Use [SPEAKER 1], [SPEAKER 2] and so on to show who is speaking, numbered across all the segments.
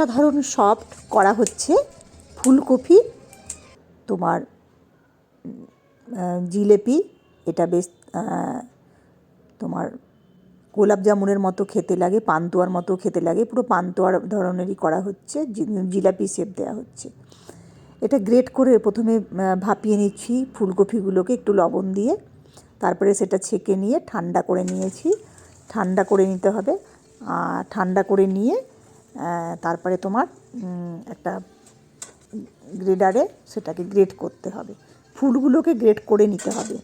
[SPEAKER 1] অসাধারণ সফট করা হচ্ছে, ফুলকপি, তোমার জিলেপি, এটা বেশ তোমার গোলাপ জামুনের মতো খেতে লাগে, পান্তুয়ার মতো খেতে লাগে, পুরো পান্তুয়ার ধরনেরই করা হচ্ছে জিলাপি শেপ দেওয়া হচ্ছে। এটা গ্রেট করে প্রথমে ভাপিয়ে নিচ্ছি ফুলকপিগুলোকে একটু লবণ দিয়ে, তারপরে সেটা ছেঁকে নিয়ে ঠান্ডা করে নিয়েছি, ঠান্ডা করে নিতে হবে আর ঠান্ডা করে নিয়ে তারপরে তোমার একটা গ্রেডারে সেটাকে গ্রেড করতে হবে। ফুলগুলোকে গ্রেড করে নিতে হবে।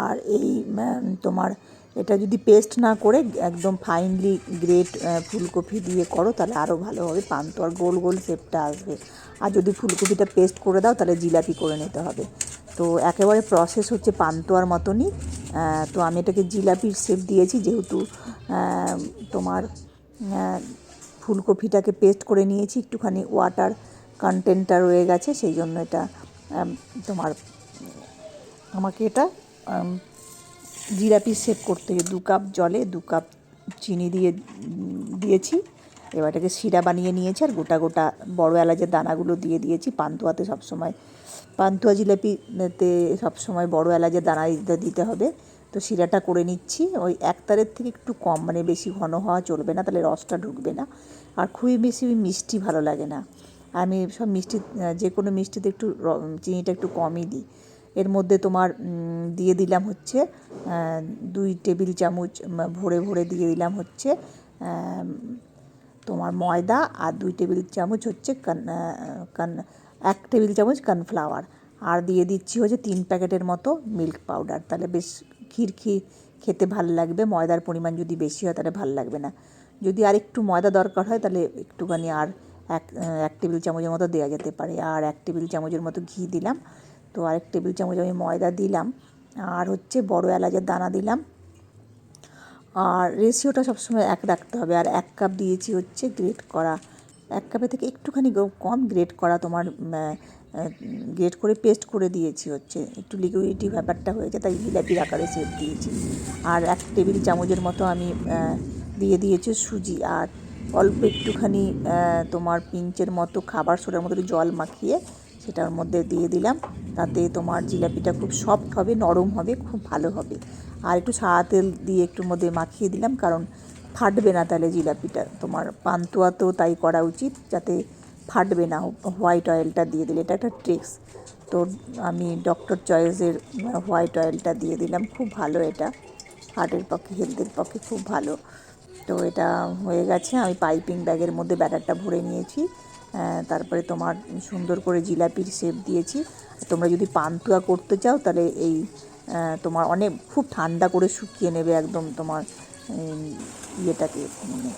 [SPEAKER 1] আর এই তোমার এটা যদি পেস্ট না করে একদম ফাইনলি গ্রেট ফুলকপি দিয়ে করো, তাহলে আরও ভালো হবে। পান্তোয়ার গোল গোল শেপটা আসবে। আর যদি ফুলকপিটা পেস্ট করে দাও, তাহলে জিলাপি করে নিতে হবে। তো একেবারে প্রসেস হচ্ছে পান্তোয়ার মতনই। তো আমি এটাকে জিলাপির শেপ দিয়েছি, যেহেতু তোমার ফুলকপিটাকে পেস্ট করে নিয়েছি, একটুখানি ওয়াটার কন্টেন্টটা রয়ে গেছে, সেই জন্য এটা তোমার, আমাকে এটা জিলাপি সেট করতে দু কাপ জলে দু কাপ চিনি দিয়ে, দিয়েছি, এবার এটাকে শিরা বানিয়ে নিয়েছি, আর গোটা গোটা বড় এলাচের দানাগুলো দিয়ে দিয়েছি, পান্তুয়াতে সবসময়, পান্তুয়া জিলাপিতে সবসময় বড় এলাচের দানা দিতে হবে তো শিরাটা করে নিচ্ছি। ওই এক তারের থেকে একটু কম মানে বেশি ঘন হওয়া চলবে না, তাহলে রসটা ঢুকবে না। আর খুবই বেশি মিষ্টি ভালো লাগে না। আমি সব মিষ্টি, যে কোনো মিষ্টিতে একটু চিনিটা একটু কমই দিই। এর মধ্যে তোমার দিয়ে দিলাম হচ্ছে দুই টেবিল চামচ ভরে ভরে দিয়ে দিলাম হচ্ছে তোমার ময়দা আর দুই টেবিল চামচ হচ্ছে কান কান, এক টেবিল চামচ কর্নফ্লাওয়ার আর দিয়ে দিচ্ছি হচ্ছে তিন প্যাকেটের মতো মিল্ক পাউডার। তাহলে বেশ ক্ষীর খেতে ভালো লাগবে, ময়দার পরিমাণ যদি বেশি হয় তাহলে ভালো লাগবে না। যদি আর একটু ময়দা দরকার হয় তাহলে একটুখানি আর এক এক টেবিল চামচের মতো দেওয়া যেতে পারে। আর এক টেবিল চামচের মতো ঘি দিলাম। তো আরেক টেবিল চামচ আমি ময়দা দিলাম। আর হচ্ছে বড় এলাচের দানা দিলাম। আর রেশিওটা সবসময় এক রাখতে হবে। আর এক কাপ দিয়েছি হচ্ছে গ্রেট করা। এক কাপে থেকে একটুখানি কম গ্রেট করা তোমার গ্রেট করে পেস্ট করে দিয়েছি হচ্ছে। একটু লিকুইডিটি ব্যাপারটা হয়েছে, তাই জিলাপির আকারে সেপ দিয়েছি। আর এক টেবিল চামচের মতো আমি দিয়ে দিয়েছি সুজি। আর অল্প একটুখানি তোমার পিঞ্চের মতো খাবার সোডার মতো জল মাখিয়ে সেটার মধ্যে দিয়ে দিলাম। তাতে তোমার জিলাপিটা খুব সফট হবে, নরম হবে, খুব ভালো হবে। আর একটু সাদা তেল দিয়ে একটু মধ্যে মাখিয়ে দিলাম, কারণ ফাটবে না তাহলে জিলাপিটা। তোমার পান্তুয়াতেও তাই করা উচিত, যাতে ফাটবে না, হোয়াইট অয়েলটা দিয়ে দিলে, এটা একটা ট্রিক্স তো আমি ডক্টর চয়েসের হোয়াইট অয়েলটা দিয়ে দিলাম, খুব ভালো এটা। হার্টের পক্ষে হেলথের পক্ষে খুব ভালো। তো এটা হয়ে গেছে, আমি পাইপিং ব্যাগের মধ্যে ব্যাটারটা ভরে নিয়েছি। তারপরে তোমার সুন্দর করে জিলাপির শেপ দিয়েছি। তোমরা যদি পান্তুয়া করতে চাও, তাহলে এই তোমার অনেক, খুব ঠান্ডা করে শুকিয়ে নেবে একদম তোমার ইয়েটাকে মানে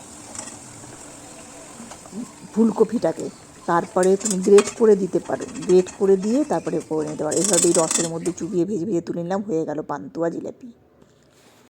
[SPEAKER 1] ফুলকপিটাকে। তারপরে তুমি গ্রেট করে দিতে পারো। গ্রেট করে দিয়ে তারপরে করে নিতে পারো। এভাবে এই রসের মধ্যে চুবিয়ে ভেজে ভেজে তুলে নিলাম। হয়ে গেল পান্তুয়া জিলাপি।